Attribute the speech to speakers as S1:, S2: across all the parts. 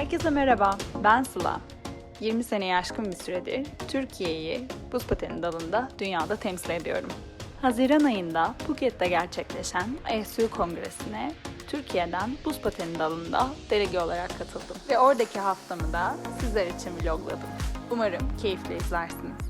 S1: Herkese merhaba, ben Sıla. 20 seneye aşkın bir süredir Türkiye'yi buz pateni dalında dünyada temsil ediyorum. Haziran ayında Phuket'te gerçekleşen ASU Kongresi'ne Türkiye'den buz pateni dalında delege olarak katıldım. Ve oradaki haftamı da sizler için vlogladım. Umarım keyifle izlersiniz.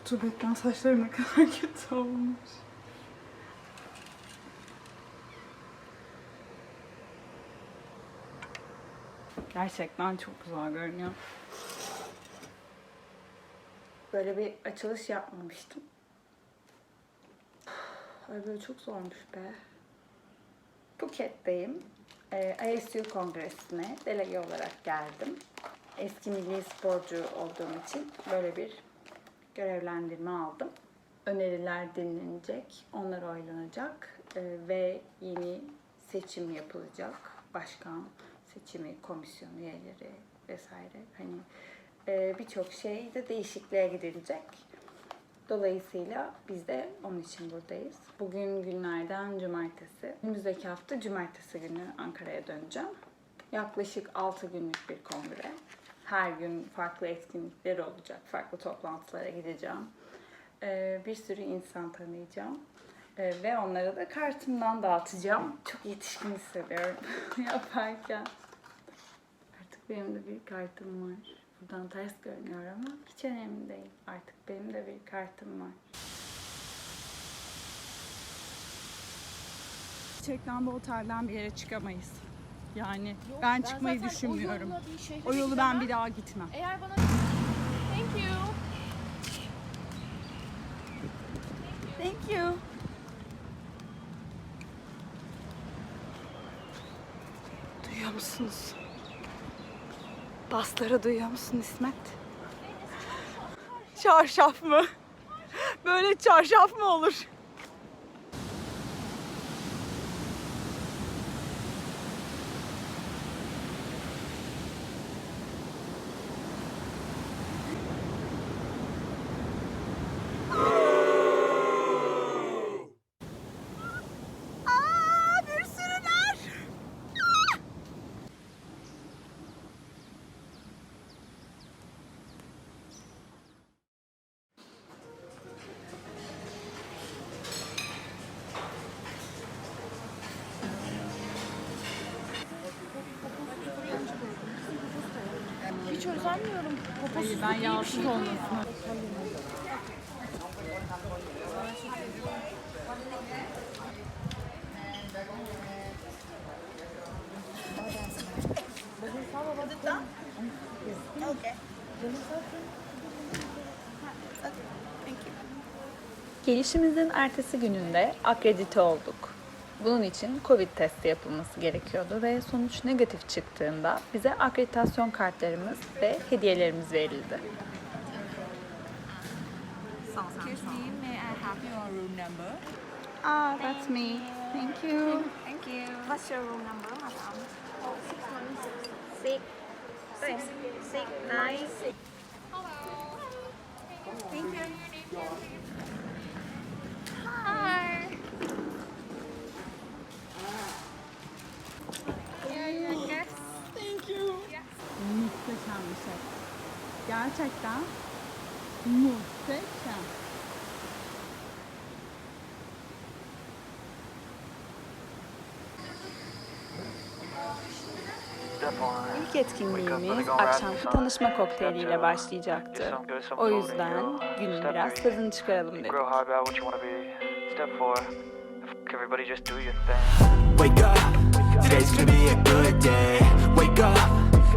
S1: Rutubetten saçlarım ne kadar kötü olmuş. Gerçekten çok güzel görünüyor. Böyle bir açılış yapmamıştım. Ay böyle çok zormuş be. Phuket'teyim. Ee, ISU Kongresi'ne delege olarak geldim. Eski milli sporcu olduğum için böyle bir görevlendirme aldım. Öneriler dinlenecek, onlar oylanacak ee, ve yeni seçim yapılacak. Başkan seçimi, komisyon üyeleri vesaire. Hani e, birçok şeyde değişikliğe gidilecek. Dolayısıyla biz de onun için buradayız. Bugün günlerden cumartesi. Önümüzdeki hafta cumartesi günü Ankara'ya döneceğim. Yaklaşık 6 günlük bir kongre. Her gün farklı etkinlikler olacak. Farklı toplantılara gideceğim. Ee, bir sürü insan tanıyacağım. Ee, ve onlara da kartımdan dağıtacağım. Çok yetişkin hissediyorum yaparken. Artık benim de bir kartım var. Buradan ters görünüyor ama hiç önemli değil. Artık benim de bir kartım var. Gerçekten bu otelden bir yere çıkamayız. Yani ben çıkmayı
S2: zaten
S1: düşünmüyorum.
S2: O,
S1: O yolu ben bir daha gitmem.
S2: Eğer bana... Thank you.
S1: Thank you. Duyuyor musunuz? Basları duyuyor musun İsmet? Çarşaf mı? Böyle çarşaf mı olur?
S2: Hiç özenmiyorum. Poposu
S1: Ben yağsız olmasın. Gelişimizin ertesi gününde akredite olduk. Bunun için Covid testi yapılması gerekiyordu ve sonuç negatif çıktığında bize akreditasyon kartlarımız ve hediyelerimiz verildi.
S3: Excuse me, may I have your room number?
S1: Ah, that's me. Thank you.
S3: Thank you.
S2: What's your room number, madam?
S3: Six. Six. Six. Nine. Thank you.
S1: Gerçekten muhteşem. İlk etkinliğimiz akşamki tanışma kokteyliyle başlayacaktı. O yüzden günün biraz tadını çıkaralım dedik.
S4: Wake up, today's gonna be a good day. Wake up,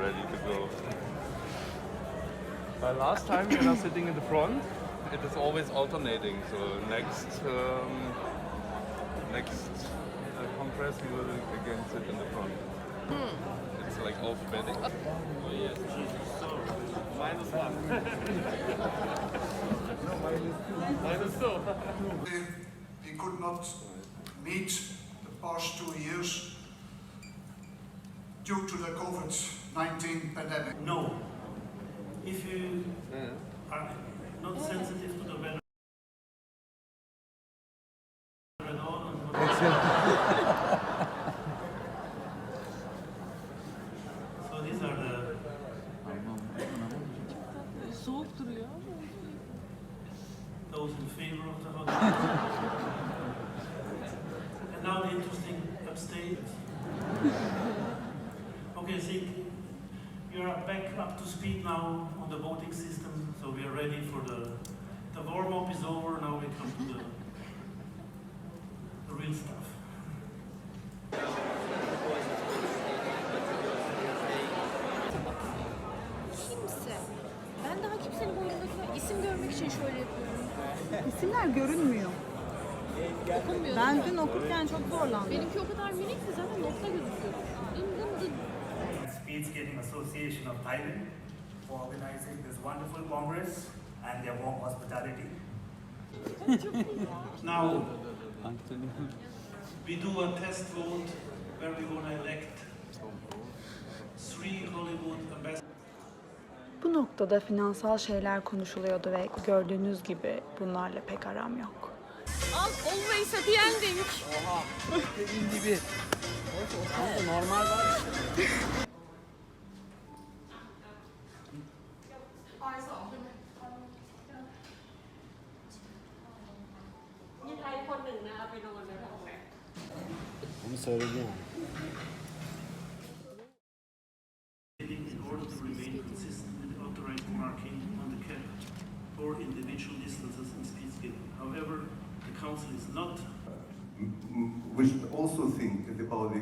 S5: ready to go. Uh, last time when I was sitting in the front, it is always alternating. So next um, next uh, congress we will again sit in the front. It's like alphabetic. Oh yes. Minus one. no, minus two. Minus two.
S6: we could not meet the past two years due to the COVID-19 pandemic.
S7: No. If you are not sensitive
S2: için şöyle yapıyorum.
S8: İsimler görünmüyor.
S2: Okunmuyor
S8: Ben dün okurken çok zorlandım.
S2: Benimki o kadar minik ki zaten nokta gözüküyor. Benim de
S7: Speed Skating Association of Thailand for organizing this wonderful congress and their warm hospitality. now, we do a test vote where we want to elect three Hollywood ambassadors.
S1: Bu noktada finansal şeyler konuşuluyordu ve gördüğünüz gibi bunlarla pek aram yok.
S2: Al always happy ending.
S7: in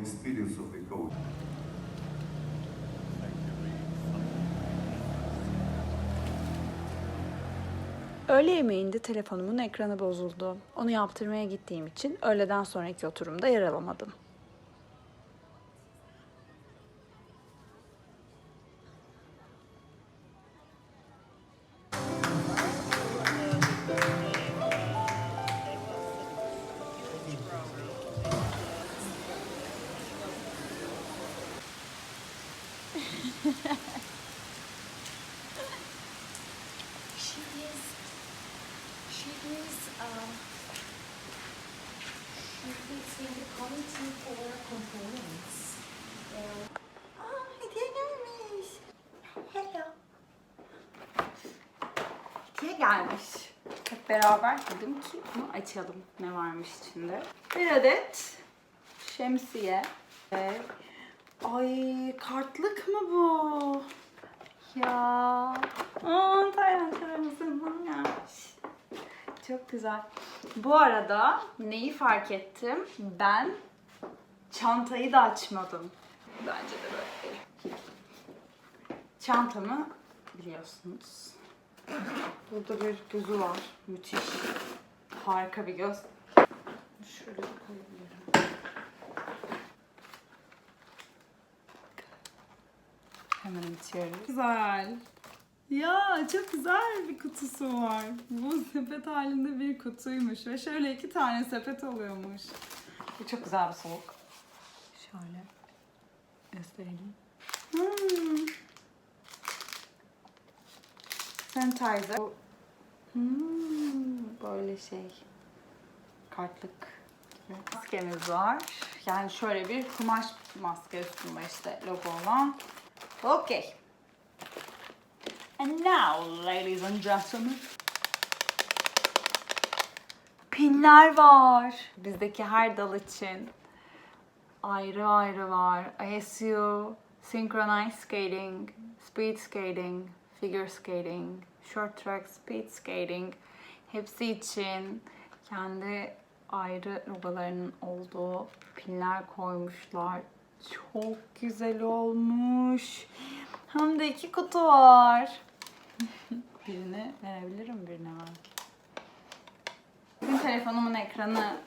S9: experience of the coach.
S1: Öğle yemeğinde telefonumun ekranı bozuldu. Onu yaptırmaya gittiğim için öğleden sonraki oturumda yer alamadım.
S8: Gelmiş.
S1: hep beraber dedim ki bunu açalım. Ne varmış içinde? Bir adet şemsiye. Ve... Ay kartlık mı bu? Ya. Aa, Tayland tarafımızın gelmiş. Çok güzel. Bu arada neyi fark ettim? Ben çantayı da açmadım. Bence de böyle. Çantamı biliyorsunuz. Burada bir gözü var. Müthiş. Harika bir göz. Şöyle koyabilirim. Hemen açıyorum. Güzel. Ya çok güzel bir kutusu var. Bu sepet halinde bir kutuymuş ve şöyle iki tane sepet oluyormuş. Bu çok güzel bir soğuk. Şöyle gösterelim. Hmm. Bu- Hmm, böyle şey. Kartlık. Maskemiz var. Yani şöyle bir kumaş maske üstünde işte logo olan. Okay. And now, ladies and gentlemen. Pinler var. Bizdeki her dal için ayrı ayrı var. ISU, synchronized skating, speed skating, figure skating, short track speed skating. Hepsi için kendi ayrı logolarının olduğu pinler koymuşlar. Çok güzel olmuş. Hem de iki kutu var. Birini verebilirim birine belki. Bugün telefonumun ekranı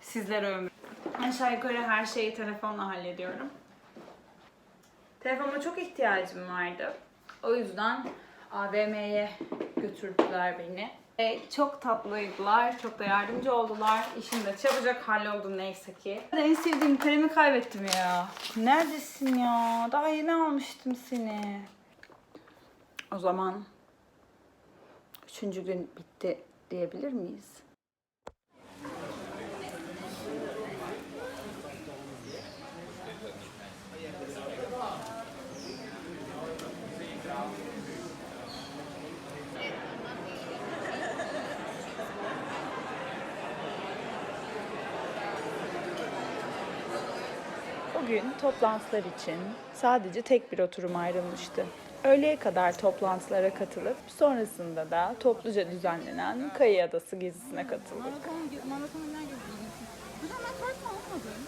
S1: sizlere ömür. Aşağı yukarı her şeyi telefonla hallediyorum. Telefonuma çok ihtiyacım vardı. O yüzden AVM'ye götürdüler beni. E, çok tatlıydılar, çok da yardımcı oldular. İşim de çabucak halloldu neyse ki. En sevdiğim kalemi kaybettim ya. Neredesin ya? Daha yeni almıştım seni. O zaman üçüncü gün bitti diyebilir miyiz? Bugün toplantılar için sadece tek bir oturum ayrılmıştı. Öğleye kadar toplantılara katılıp sonrasında da topluca düzenlenen Kayı Adası gezisine katıldık.
S8: Maraton, maraton neden gezdiniz? Bu da ben kart almadım.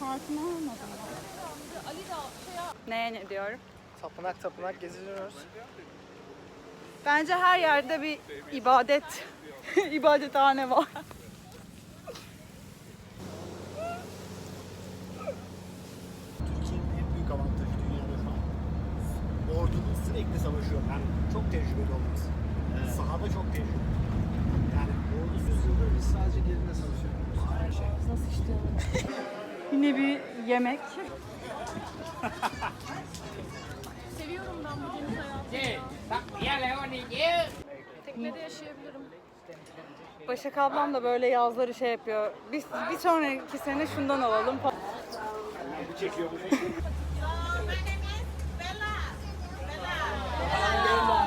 S8: Kartımı almadım.
S1: Neye ne diyorum?
S10: Tapınak tapınak geziniyoruz.
S1: Bence her yerde bir ibadet, ibadethane var.
S10: Ordunun sürekli savaşıyor. Yani çok tecrübeli olması. Sahada çok tecrübeli. Yani ordu yıldır biz sadece geride savaşıyoruz. Her şey. Nasıl işte?
S1: Yine bir yemek.
S2: Seviyorum ben bu deniz hayatını. Teknede yaşayabilirim.
S1: Başak ablam da böyle yazları şey yapıyor. Biz bir sonraki sene şundan alalım Hanggang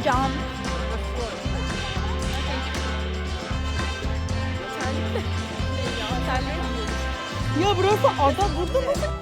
S1: Hocam. Ya burası ada. Burada nasıl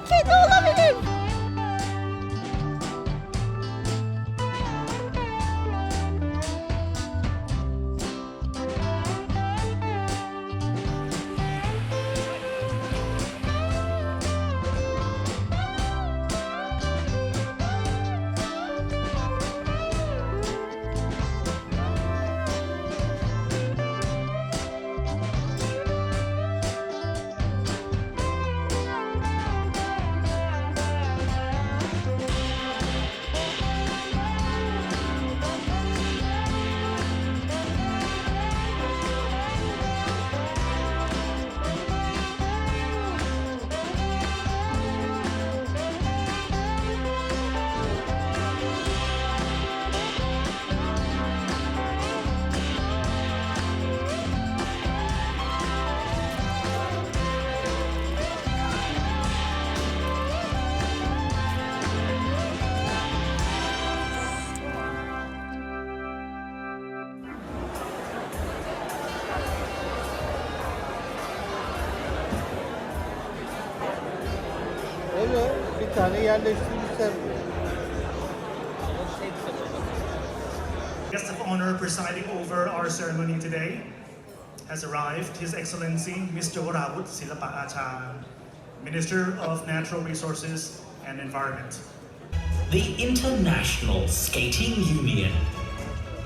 S10: yerleştirmişler.
S11: Guest of honor presiding over our ceremony today has arrived, His Excellency Mr. Warawut Silapa Minister of Natural Resources and Environment.
S12: The International Skating Union.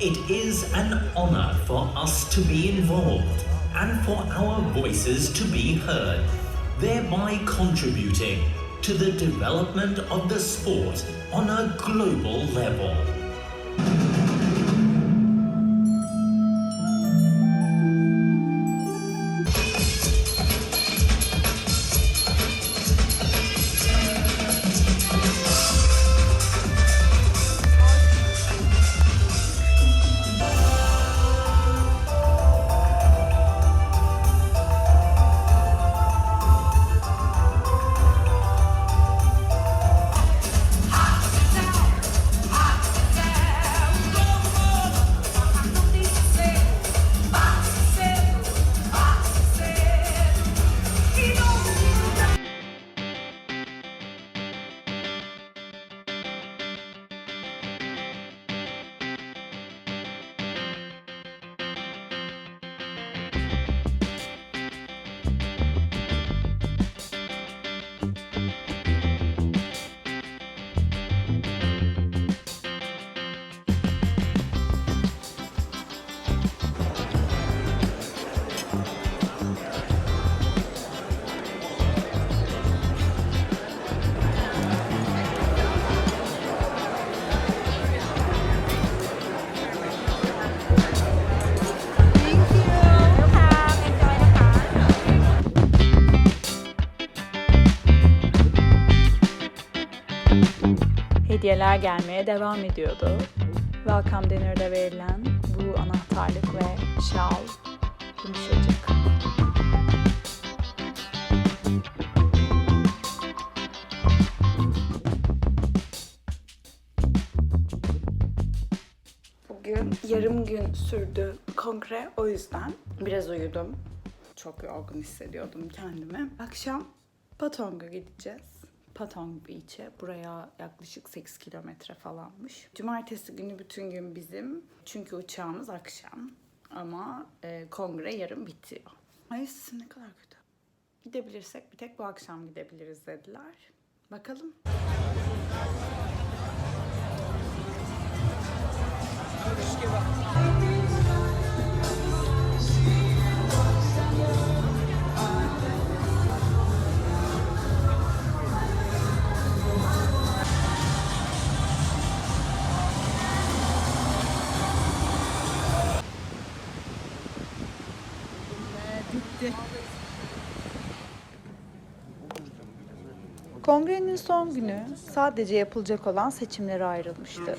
S12: It is an honor for us to be involved and for our voices to be heard, thereby contributing to the development of the sport on a global level.
S1: Hediyeler gelmeye devam ediyordu. Welcome Dinner'da verilen bu anahtarlık ve şal yumuşacık. Bugün yarım gün sürdü kongre o yüzden biraz uyudum. Çok yorgun hissediyordum kendimi. Akşam Patong'a gideceğiz. Patong Beach'e. Buraya yaklaşık 8 kilometre falanmış. Cumartesi günü bütün gün bizim. Çünkü uçağımız akşam. Ama e, kongre yarın bitiyor. Ay sesim ne kadar kötü. Gidebilirsek bir tek bu akşam gidebiliriz dediler. Bakalım. Kongrenin son günü sadece yapılacak olan seçimlere ayrılmıştı.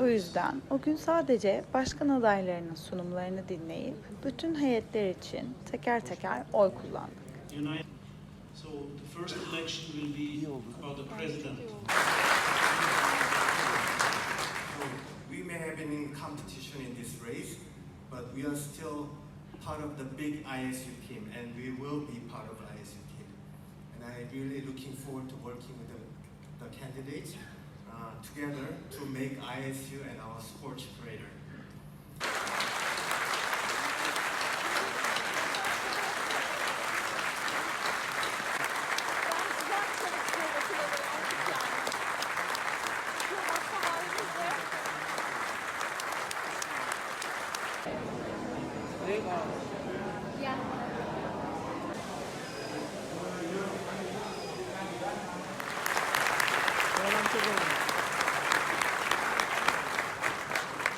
S1: O yüzden o gün sadece başkan adaylarının sunumlarını dinleyip bütün heyetler için teker teker oy kullandık.
S9: We may have been in competition in this race, but we are still part of the big ISU team, and we will be part of ISU I'm really looking forward to working with the, the candidates uh, together to make ISU and our sports greater.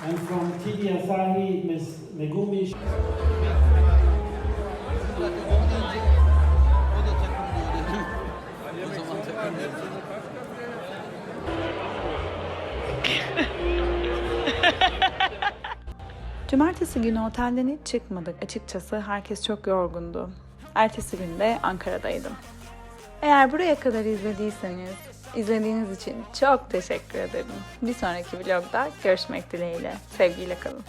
S7: And from TD Asahi, Ms.
S1: Cumartesi günü otelden hiç çıkmadık. Açıkçası herkes çok yorgundu. Ertesi günde Ankara'daydım. Eğer buraya kadar izlediyseniz, izlediğiniz için çok teşekkür ederim. Bir sonraki vlogda görüşmek dileğiyle. Sevgiyle kalın.